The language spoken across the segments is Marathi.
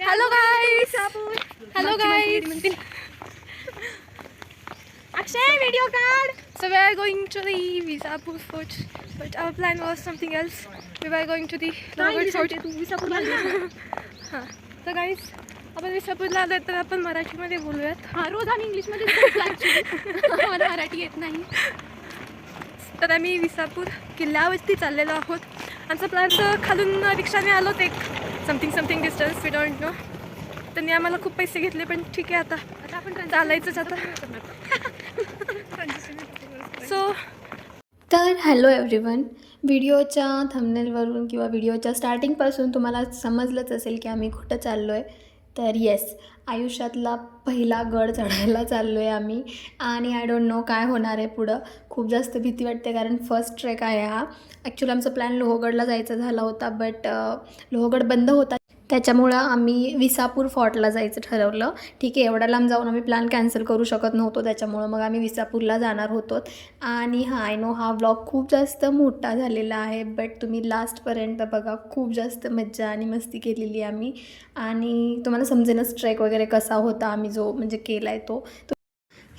Hello guys hello guys Akshay video काढ So we are going to the Visapur fort, but our plan was something else. We were going to the Lower fort. हां तर गाईस आपण विसापूरला आलो तर आपण मराठीमध्ये बोलूयात हा रोज आम्ही इंग्लिशमध्ये मला मराठी येत नाही तर आम्ही विसापूर किल्ल्यावरती चाललेलो आहोत. आमचा प्लॅन तर खालून रिक्षाने आलो ते something something distance we don't know त्यांनी आम्हाला खूप पैसे घेतले पण ठीक आहे आता. आता आपण चालायचंच आता. सो तर हॅलो एव्हरीवन व्हिडिओच्या थंबनेलवरून किंवा व्हिडिओच्या स्टार्टिंगपासून तुम्हाला समजलंच असेल की आम्ही कुठं चाललो आहे तर येस आयुष्यातला पहिला गड चढायला चाललो आहे आम्ही. आणि आय डोंट नो काय होणार आहे पुढं. खूप जास्त भीती वाटते कारण फर्स्ट ट्रेक आहे हा. ॲक्च्युली आमचा प्लॅन लोहगडला जायचा झाला होता बट लोहगड बंद होता त्याच्यामुळं आम्ही विसापूर फॉर्टला जायचं ठरवलं. ठीक आहे एवढ्या लांब जाऊन आम्ही प्लॅन कॅन्सल करू शकत नव्हतो त्याच्यामुळं. मग आम्ही विसापूरला जाणार होतो. आणि हा आय नो हा व्लॉग खूप जास्त मोठा झालेला आहे बट तुम्ही लास्टपर्यंत बघा खूप जास्त मज्जा आणि मस्ती केलेली आम्ही. आणि तुम्हाला समजेनच ट्रेक वगैरे कसा होता आम्ही जो म्हणजे केला आहे तो-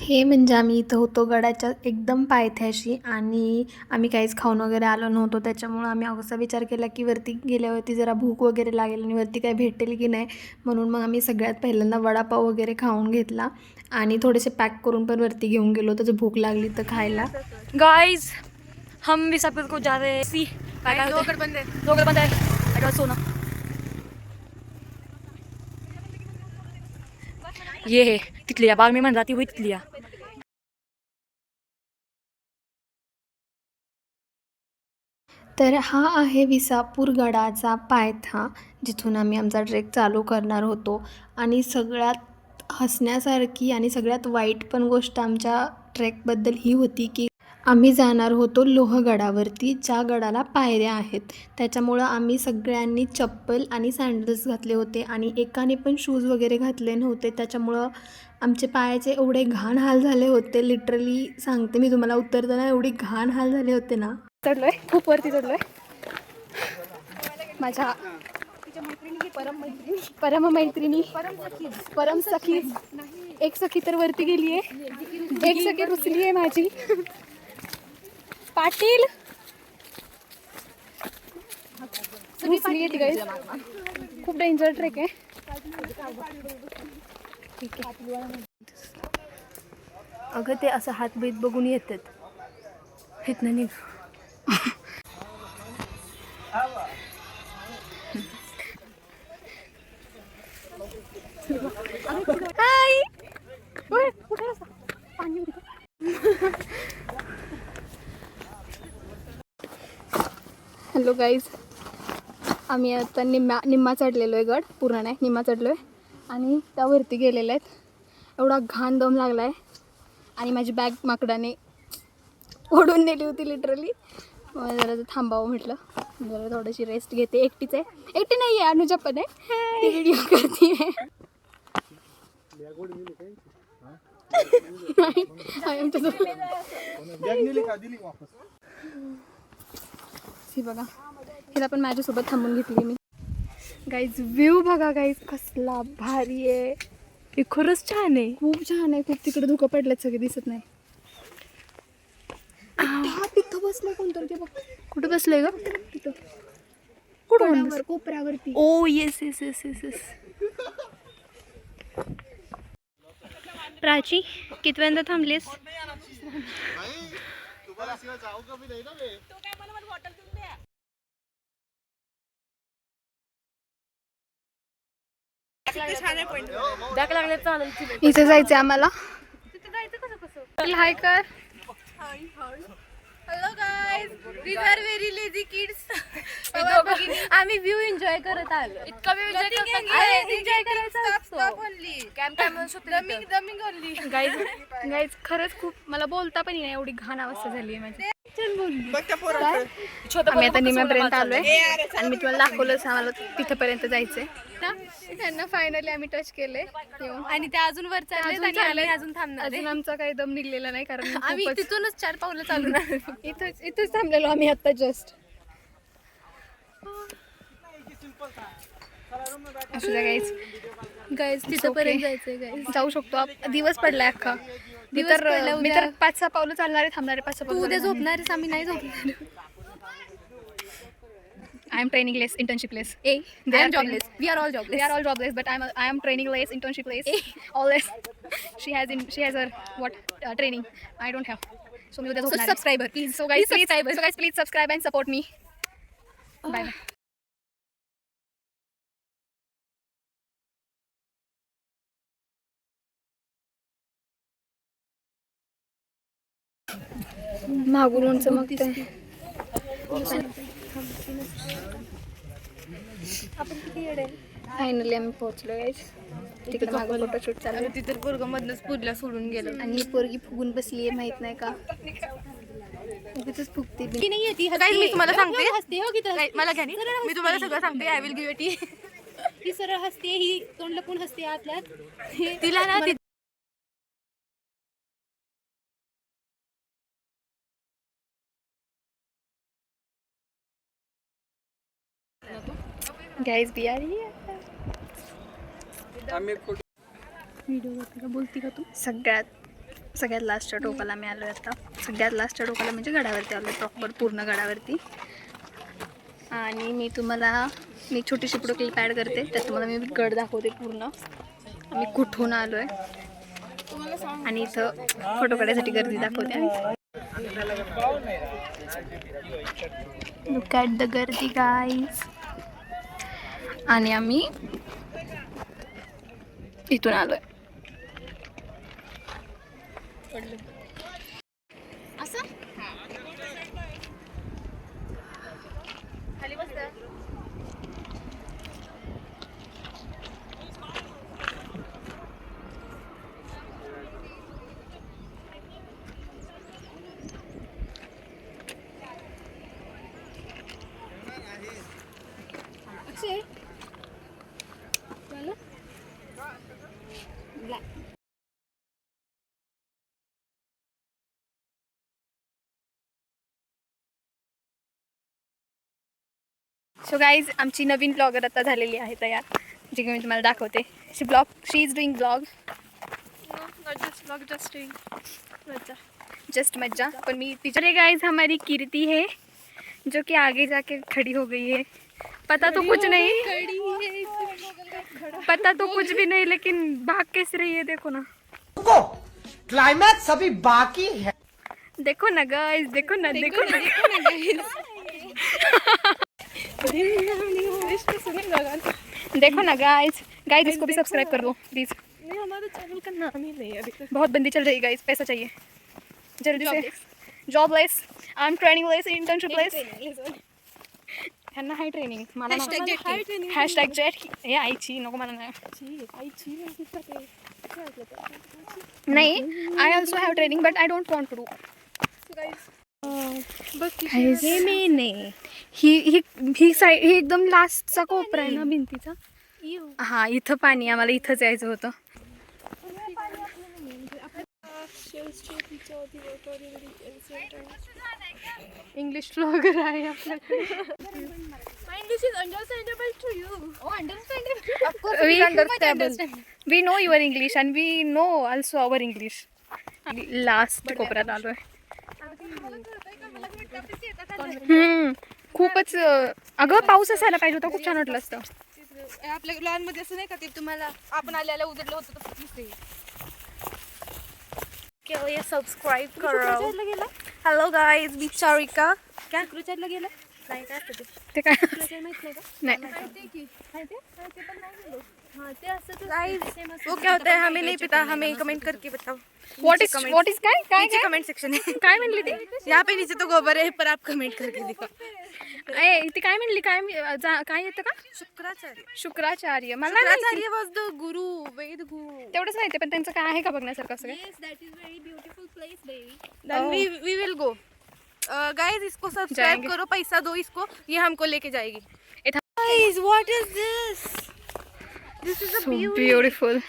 हे म्हणजे आम्ही इथं होतो गडाच्या एकदम पायथ्याशी आणि आम्ही काहीच खाऊन वगैरे आलो नव्हतो. त्याच्यामुळं आम्ही असा विचार केला की वरती गेल्यावरती जरा भूक वगैरे लागेल आणि वरती काय भेटेल की नाही म्हणून मग आम्ही सगळ्यात पहिल्यांदा वडापाव वगैरे खाऊन घेतला आणि थोडेसे पॅक करून पण वरती घेऊन गेलो. त्याचं भूक लागली तर खायला. गाईज हम विसापूर को जा रहे हैं. सी बंद है बंद है सोना. ये है तितलिया बाग में मन जाती हुई तितलिया तर हा आहे विसापूर गडाचा पायथा जिथून आम्ही आमचा ट्रेक चालू करणार होतो. आणि सगळ्यात हसण्यासारखी आणि सगळ्यात वाईट पण गोष्ट आमच्या ट्रेकबद्दल ही होती की आम्ही जाणार होतो लोहगडावरती ज्या गडाला पायऱ्या आहेत. त्याच्यामुळं आम्ही सगळ्यांनी चप्पल आणि सँडल्स घातले होते आणि एकाने पण शूज वगैरे घातले नव्हते. त्याच्यामुळं आमचे पायाचे एवढे घाण हाल झाले होते. लिटरली सांगते मी तुम्हाला उतरताना एवढे घाण हाल झाले होते ना. चढलोय. खूप वरती चढलोय. माझ्या परम मैत्रिणी परम मैत्रिणी परम सखी. एक सखी तर वरती गेली आहे एक सखी रुसली आहे माझी. पाटील. रुसली आहे ती खूप डेंजर ट्रेक आहे. ठीक आहे. अगं ते असं हात बघून येतात. इथनं निघ. हाय हॅलो गाईज आम्ही आता निम्मा निम्मा चढलेलो आहे गड. पूर्ण नाही निम्मा चढलो आहे आणि त्यावरती गेलेले आहेत. एवढा घाण दम लागला आहे आणि माझी बॅग माकडाने ओढून नेली होती लिटरली जरा ते थांबावं म्हटलं. जरा थोडीशी रेस्ट घेते. एकटीच आहे. एकटी नाही आहे अनुजा पण आहे. व्हिडिओ करते. ही बघा. हिला पण माझ्यासोबत थांबून घेतली मी. गाईज व्ह्यू बघा गाईज कसला भारी आहे. हे खरंच छान आहे. खूप छान आहे. खूप तिकडे धुकं पडलेत सगळे दिसत नाही. तिथं बसलं कोणतरी ते बघ. कुठं बसलंय ग? तिथं. कुठं कोपऱ्यावर कोपऱ्यावरती. ओ yes yes yes yes yes Prachi कितव्यांदा थांबलीस? इथे जायचंय आम्हाला. हाय कर. Hello guys we are very lazy kids आम्ही व्ह्यू एन्जॉय करत आलो. इतका एन्जॉय करायचा गाईज गाईज खरंच खूप मला बोलता पण नाही एवढी घाण अवस्था झाली आहे माझी. आम्ही आता निम्यापर्यंत आलोय. आणि मी तुम्हाला दाखवलंच आम्हाला तिथपर्यंत जायचंय. त्यांना फायनली आम्ही टच केले आणि ते अजून वर चालले अजून आणि आम्ही चाललंय. अजून थांबणार अजून आमचा काही दम निघलेला नाही कारण आम्ही तिथूनच चार पावलं चालणार इथंच इथंच थांबलेलो आम्ही आता जस्ट असू द्या गाईज गाईज. तिथपर्यंत जायचंय गाईज जाऊ शकतो. दिवस पडलाय अख्खा. मी दिवस तर पडलाय मी उद्या. तर पाच सहा पावलं चालणारे थांबणारे पाच सहा तू उद्या पावलं झोपणारच आम्ही नाही झोपणार I am training less internship less a They I are am jobless we are all They jobless are all jobless, but I'm I am training less, internship less, all less. She has in she has her what uh, training. I don't have. So मी उद्या So झोपणार आहे. subscriber, please. So guys, Please please, subscribe. so guys, please subscribe and support me. Bye bye. मागून उंच मग फायनली आम्ही पोहोचलो तिकडे मागं फोटोशूट चालू. तिथे पोरग मधनच पुढला सोडून गेलं. आणि ही पोरगी फुगून बसली आहे माहीत नाही का? उगीचच फुगते ती. बी नाहीये ती Guys, मी तुम्हाला सांगते. हसते. हो की Guys, मला घ्या नी. मी तुम्हाला सगळं सांगते. आय विल गिव्ह टी ही सरळ हसते. ही तोंड लपून हसते आतल्यात. हे तिला ना ती- गाईज बी आर बोलती का तू? सगळ्यात सगळ्यात लास्टच्या टोकाला मी आलो आता. सगळ्यात लास्टच्या टोकाला म्हणजे गडावरती आलो प्रॉपर पूर्ण गडावरती. आणि मी तुम्हाला मी छोटीशी पुढं क्लिप ॲड करते. त्यात तुम्हाला मी गड दाखवते पूर्ण. आम्ही कुठून आलो आहे आणि इथं फोटो काढायसाठी गर्दी दाखवते लुक ॲट द गर्दी गाईज आणि आम्ही इथून आलोय. सो गाईज आमची नवीन ब्लॉगर आता झालेली आहे तयार जी की मी तुम्हाला दाखवते. She blog she is doing blog just मज्जा. पर मी टीचर गाइज़ हमारी कीर्ति है जो कि आगे जाके खड़ी हो गई है. पता तो कुछ नहीं. पता तो कुछ भी नहीं लेकिन भाग कैसे रही है देखो ना. क्लाइमैक्स अभी बाकी है। देखो ना गाइस देखो ना देखो ना देखो ना गाइस गाइस इसको भी सब्सक्राइब कर दो प्लीज़ नहीं हमारे चैनल का नाम ही नहीं है अभी बहुत बंदी चल रही गाइस पैसा चाहिए। जल्दी से। Job less I am training less internship less ह्यांना हाय ट्रेनिंग मला Hashtag jet king. Hashtag jet हे आईची नको मला नाही नाही I also have training but I don't want to do हे मी नाही ही ही ही साईड ही एकदम लास्टचा कोपरा आहे ना भिंतीचा? हा इथं पाणी आम्हाला इथंच यायचं होतं. इंग्लिश ब्लॉगर आहे आपल्याकडे. English is understandable to you oh understandable of course We understand we know your English and we know also our English last कोपऱ्यात आलोय. हम्म, खूपच अगं पाऊस असायला पाहिजे होता खूप छान वाटलं असतं. आपल्या लॉनमध्ये असं नाही का ते तुम्हाला आपण आल्याला उजडलं होतं तसं दिसते सबस्क्राईब करो हॅलो गाईज मी चारिका. काय? शुक्राचार्यला गेला? नाही काय ते? काय? माहीत नाही का? नाही. हा, ते ते वो क्या होता है? हमें नहीं पता हमें कमेंट करके बताओ। व्हॉट इज़ व्हॉट इज़ काय? काय नीचे कमेंट सेक्शन है। काय म्हणली ती? यहाँ पे नीचे तो गोबर है पर आप कमेंट करके दिखाओ। ए ती काय म्हणली? काय जा- काय येतं का? शुक्राचार्य। शुक्राचार्य. मला नाही माहिती. शुक्राचार्य वॉज़ द गुरु वेद गुरु तेवढंच माहिती पण त्यांचं काय आहे का बघण्यासारखं असं काय? Then we we will go guys इसको सब्सक्राइब जाएँगे। करो पैसा दो इसको ये हमको लेके जाएगी। ए. Guys what is this a beautiful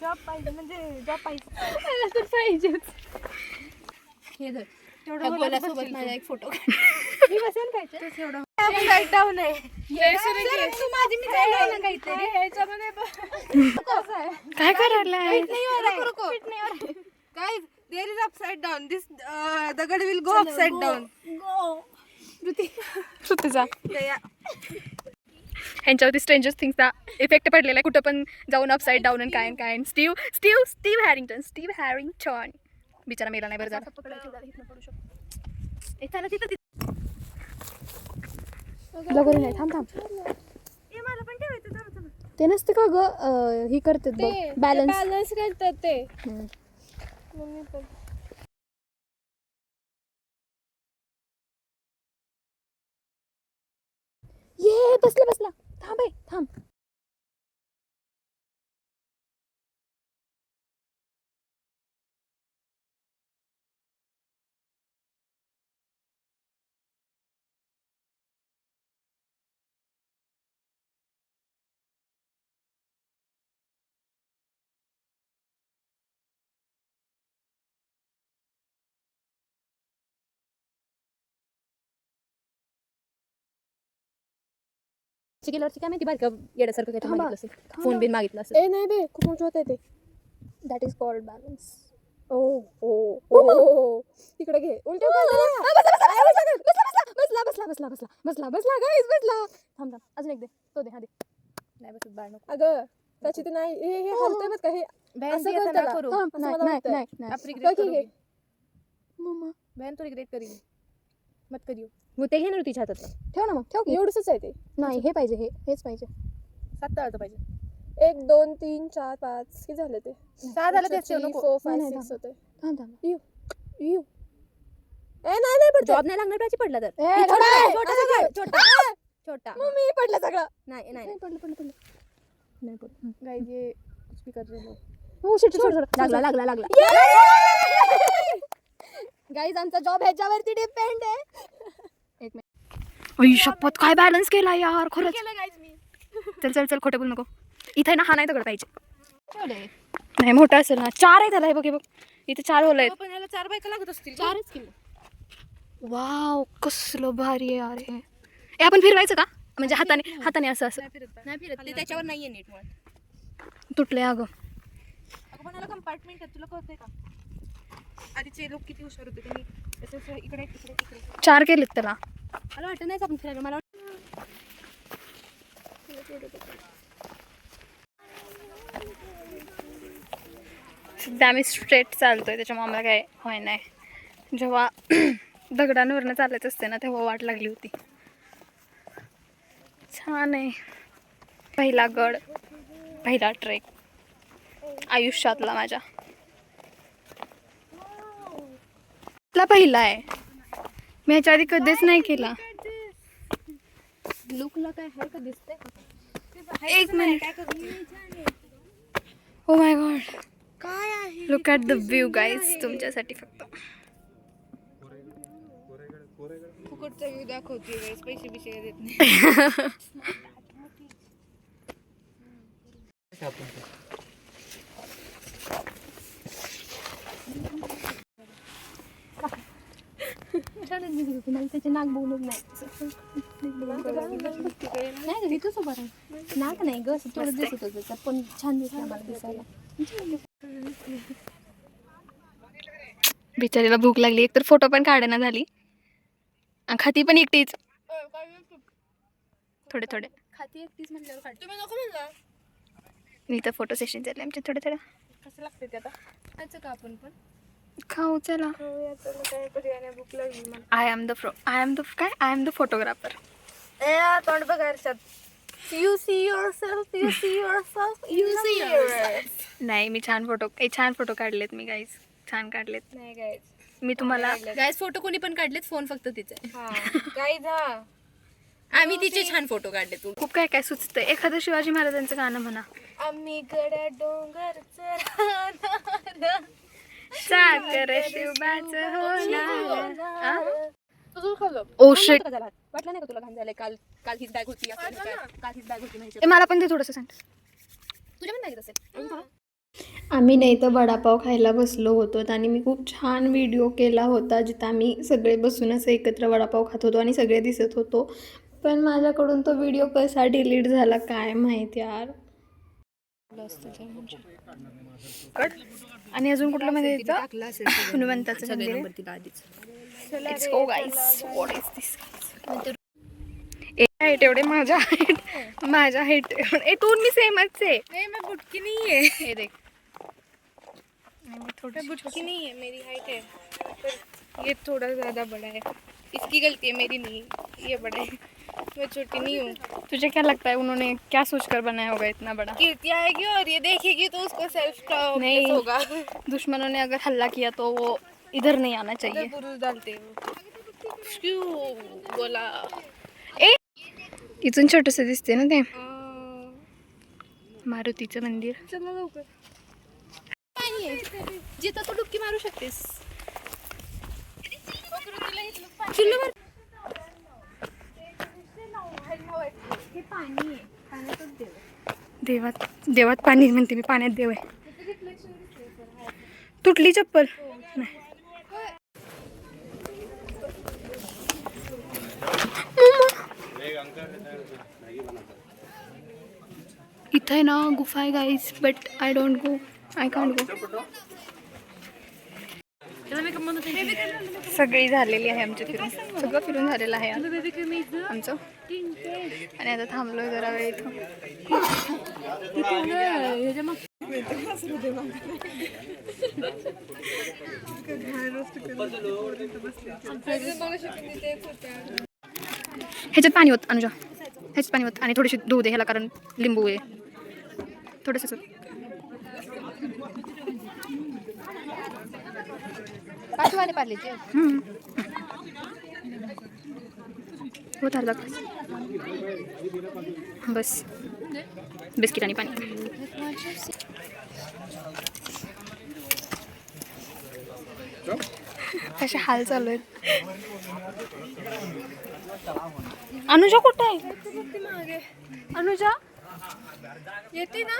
job पाहिजे म्हणजे जॉब पाहिजे सोबत माझा एक फोटो राईट डाऊन आहे काय करायला guys there is upside down this दगड विल गो अपसाइड डाउन श्रुतीचा ह्यांच्यावरती स्ट्रेंजर्स थिंग्सचा इफेक्ट पडलेला आहे. कुठं पण जाऊन अपसाईड डाऊन आणि काय आणि काय. Steve Steve Steve Harrington Steve Harrington बिचारा मेला नाही बरं झालं. लगोरी नाही. थांब थांब. ते नसते का ग? ही करते बॅलन्स बॅलन्स करतात ते. ये बसला बसला. थांब आहे थांब. गेल्यावरती काय माहिती बारका येण्यासारखं काय थांबा, मागितलं असेल. फोन बिन मागितलं असेल ए नाही बे खूप मोठं होतं ते दॅट इज कॉल्ड बॅलन्स ओ ओ ओ तिकडे घे उलट बसला बसला बसला बसला बसला बसला गाईस बसला थांब थांब अजून एक दे तो दे हा दे नाही बसत बाळ नको अगं त्याची ते नाही हे हे हलतंय बघ का हे बहन असं भी ऐसा कर ना त्याला. करो थांब असं नाही मला नाही वाटतंय. नाही नाही आप बघ रिग्रेट की घे. करोगी मम्मा बहन तो रिग्रेट करेगी मत करियो वो ते घेणार तिच्या हातात. ठेव ना मग ठेव की. एवढंच आहे ते. नाही हे पाहिजे हे हेच पाहिजे. सात तळाचं पाहिजे. एक दोन तीन चार पाच किती झाले ते. सहा झालं तेच ठेव नको. फोर फाय नाही, सिक्स होते थांब थांब. यू यू ए नाही नाही पडत जॉब नाही लागणार पडला तर. ए, हे छोटा काय? आहे, छोटा असं आहे, काय? छोटा. छोटा. मम्मी पडलं सगळं. नाही नाही नाही, पडलं पडलं पडलं. नाही पडलं. गाइस ये कुछ भी कर रहे हो हो शिट सोड सोड लागला लागला लागला. गाईज आमचा जॉब ह्याच्यावरती डिपेंड आहे. एक शपथ काय बॅलन्स केला यार खरंच. चल चल चल खोटे बोल नको. इथे ना हा नाही दगड पाहिजे. नाही मोठा असेल ना. चार आहे त्याला हे बघ हे बघ. इथे चार होल आहेत. पण याला चार बायका लागत असतील. चारच किलो वाव कसलं भारी आहे यार हे. ए, आपण फिरवायचं का? म्हणजे हाताने हाताने असं असं. नाही फिरत. ते त्याच्यावर नाहीये नीट मुळात तुटले अगं. अगं पण याला कंपार्टमेंट आहे. तुला कळतंय का? आधीचे लोक किती हुशार होते त्यांनी इकडे चार केलेत त्याला. मला वाटतं नाही आपण फिरायला मला सध्या आम्ही स्ट्रेट चालतोय त्याच्यामुळे आम्हाला काय होय नाही. जेव्हा दगडांवरनं चालायचं असते ना तेव्हा वाट लागली होती. छान आहे. पहिला गड पहिला ट्रेक आयुष्यातला माझ्या. ला पहिला आहे. मी ह्याच्या आधी कधीच नाही केला. लुकला काय आहे का दिसतंय? एक मिनिट. हो माय गॉड काय आहे? Look at the view guys तुमच्यासाठी फक्त. फुकटचा व्ह्यू दाखवते guys. पैसे बिशे देत नाही. मला त्याचे नाक बोलत नाही नाही कसं बरं नाक नाही ग असं थोडं दिसत होतं तर पण छान दिसलं मला दिसायला बिचारीला भूक लागली एक तर फोटो पण काढायला झाली. खाती पण एकटीच. थोडे थोडे. खाती एकटीच म्हटल्यावर तुम्ही नको म्हणला फोटो सेशन झाले आमचे थोडे थोडे. कसं लागते ते आता? खायचं का आपण पण? खाऊ चला. आय एम द फ्रो आय एम द काय? आय एम द फोटोग्राफर ए तोंड बघा you see yourself you see yourself you see नाही मी छान फोटो छान फोटो काढलेत मी गाईज छान काढलेत. नाही मी तुम्हाला गायस फोटो कोणी पण काढलेत? फोन फक्त तिचा. गाईज हा. आम्ही तिचे छान फोटो काढले तू खूप काय काय सुचतंय. एखादं शिवाजी महाराजांचं गाणं म्हणा. आम्ही गड्या डोंगर. साखर शिवबाचं होणार. आ? तुझं खाल्लं. ओ शिट वाटलं नाही का तुला झालंय? काल काल हीच बॅग होती असं काय? काल हीच बॅग होती नाही मला पण ते थोडंसं सांग. तुझ्या पण लागत असेल. आम्ही नाही तर वडापाव खायला बसलो होतो आणि मी खूप छान व्हिडिओ केला होता जिथं आम्ही सगळे बसून असं एकत्र वडापाव खात होतो आणि सगळे दिसत होतो. पण माझ्याकडून तो व्हिडिओ कसा डिलीट झाला काय माहिती यार. आणि अजून कुठलं मध्ये टाकलं असेल हनुमंताचं सगळे मंदिर नंबर तिला आधीच let's go guys what is this height एवढे माझ्या हाईट माझ्या हाईट ए तू मी सेमच आहे. नहीं मैं बुटकी नहीं है हे देख थोड़ी बुटकी नहीं है मेरी हाइट है पर ये थोड़ा ज़्यादा बड़ा है इसकी गलती है मेरी नहीं. ये बड़ा है मैं छोटी नहीं हूँ। तुझे क्या लगता है उन्होंने क्या सोचकर बनाया होगा इतना बड़ा? कीर्ति आएगी और ये देखेगी तो उसको सेल्फ नहीं। होगा। दुश्मनों ने अगर हल्ला किया तो वो इधर नहीं आना चाहिए। डालते क्यों बोला? ए इथून छोटस दिसते ना ते? मारुतीचं मंदिर. चला लवकर. पाणी आहे जिथं तू डुबकी मारू शकतेस. देवात देवात पाणी म्हणते मी पाण्यात देव आहे. तुटली चप्पल. नाही. इथं आहे ना गुफा आहे guys but I don't go I can't go सगळी झालेली आहे आमच्या फिरून. सगळं फिरून झालेलं आहे. आमचं. आणि आता थांबलोय जरा वेळ इथं. ह्याच्यात पाणी होत अनुजा. ह्याच्यात पाणी होत. आणि थोडीशी धुऊ दे ह्याला कारण लिंबू आहे. थोडंसंच पाठवाने पार्लेचे हम्म. होत अर्धा ग्लास. बस. बिस्किट आणि पाणी. कसे हाल चालू आहेत. अनुजा कुठे आहे? अनुजा? येते ना?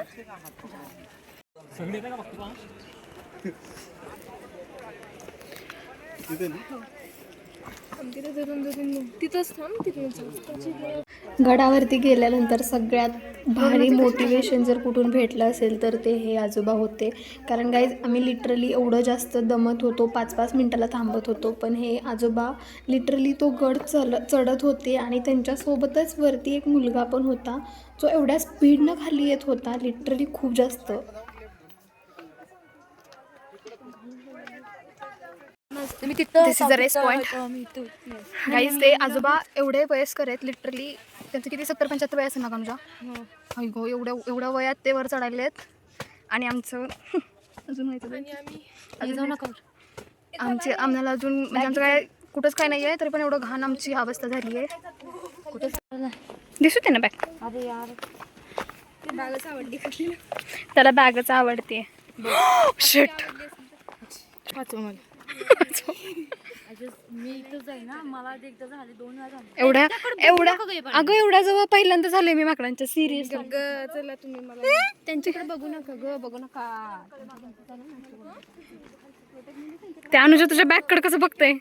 गडावरती गेल्यानंतर सगळ्यात भारी मोटिवेशन जर कुठून भेटलं असेल तर ते हे आजोबा होते. कारण गाईज आम्ही लिटरली एवढं जास्त दमत होतो पाच पाच मिनटाला थांबत होतो. पण हे आजोबा लिटरली तो गड चल चढत होते आणि त्यांच्यासोबतच वरती एक मुलगा पण होता. जो एवढ्या स्पीडनं खाली येत होता लिटरली खूप जास्त. This is a point guys ते आजोबा एवढे वयस्कर आहेत लिटरली त्यांचं किती सत्तर पंच्याहत्तर वय असेल ना गमजा आई गो एवढ्या एवढ्या वयात ते वर चढायले आहेत आणि आमचं अजून माहिती आमचे आम्हाला अजून म्हणजे आमचं काय कुठंच काय नाही आहे तरी पण एवढं घाण आमची अवस्था झाली आहे कुठं दिसू दे ना बॅग बॅगच आवडली त्याला बॅगच आवडते शेट मला. एवढ्या एवढ्या अगं एवढ्या जवळ पहिल्यांदा झाले मी माकडांच्या सिरियस चला तुम्ही मला त्यांच्याकडे बघू नका ग बघू नका. त्या अनुजा तुझ्या बॅगकडे कसं बघतंय?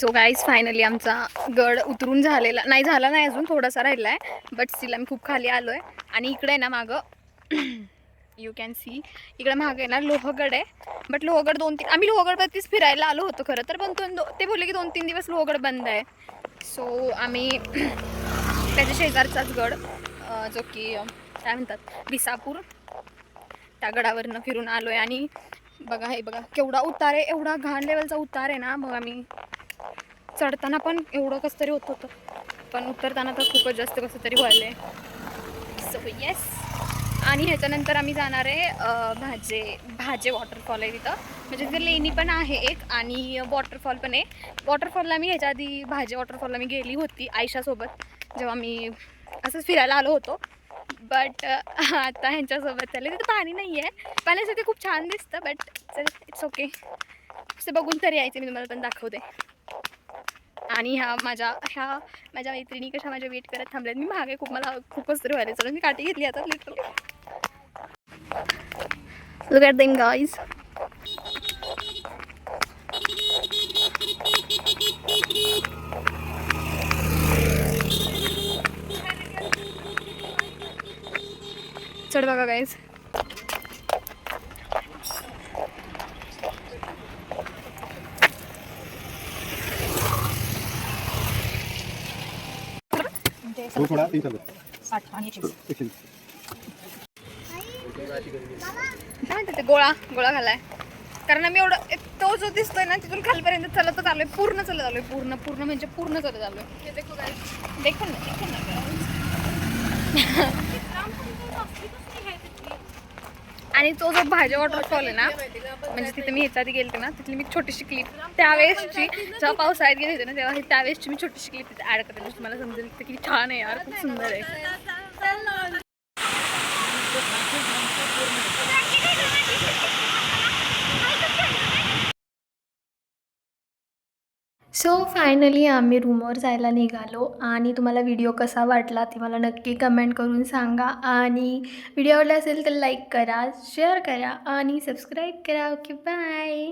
सो गाईज फायनली आमचा गड उतरून झालेला नाही झाला नाही अजून थोडासा राहिला आहे बट स्टील आम्ही खूप खाली आलो आहे आणि इकडे आहे ना मागं यू कॅन सी इकडे मागं आहे ना लोहगड आहे. बट लोहगड दोन तीन आम्ही लोहगडवरतीच फिरायला आलो होतो खरं तर पण दोन ते बोलले की दोन तीन दिवस लोहगड बंद आहे. सो आम्ही त्याच्या शेजारचाच गड जो की काय म्हणतात विसापूर त्या गडावरनं फिरून आलो आहे आणि बघा हे बघा केवढा उतार आहे एवढा घाण लेवलचा उतार आहे ना मग आम्ही चढताना पण एवढं कसं तरी होत होतं. पण उतरताना तर खूपच जास्त कसं तरी व्हायलं सो येस आणि ह्याच्यानंतर आम्ही जाणार आहे भाजे भाजे वॉटरफॉल आहे तिथं. म्हणजे तिथे लेणी पण आहे एक आणि वॉटरफॉल पण आहे. वॉटरफॉलला मी ह्याच्या आधी भाजे वॉटरफॉलला मी गेली होती आयशासोबत जेव्हा मी असंच फिरायला आलो होतो. बट आता ह्यांच्यासोबत चालले. तिथं पाणी नाही आहे पाण्यासाठी ते खूप छान दिसतं बट इट्स ओके असं बघून तरी यायचं मी तुम्हाला पण दाखवते. आणि ह्या माझ्या ह्या माझ्या मैत्रिणी कशा माझ्या वेट करत थांबल्यात. मी मागे खूप मला खूपच तरी व्हायला चला मी काठी घेतली आता literally look at them guys चढ बघा गाईज थोड़ा तीन सौ एकशे वीस. काय म्हणतात ते गोळा गोळा घालाय. कारण आम्ही एवढं एक तो जो दिसतोय ना तिथून खालपर्यंत चलतच आलोय पूर्ण चलत आलोय पूर्ण पूर्ण म्हणजे पूर्ण चलत आलोय. हे देखो guys. देखो ना देखो ना guys. आणि तो जो भाज्या वॉटरफॉल आहे ना म्हणजे तिथे मी ह्याच्या आधी गेलते ना तिथली मी छोटीशी क्लिप त्यावेळेसची जेव्हा पावसाळ्यात गेली होती ना तेव्हा त्यावेळेसची मी छोटीशी क्लिप तिथे ऍड करते म्हणजे तुम्हाला समजेल की किती छान आहे यार खूप सुंदर आहे. सो फायनली आम्ही रूमवर जायला निघालो आणि तुम्हाला व्हिडिओ कसा वाटला ते मला नक्की कमेंट करून सांगा. आणि व्हिडिओ आवडला असेल तर लाईक करा शेअर करा आणि सबस्क्राईब करा. Okay bye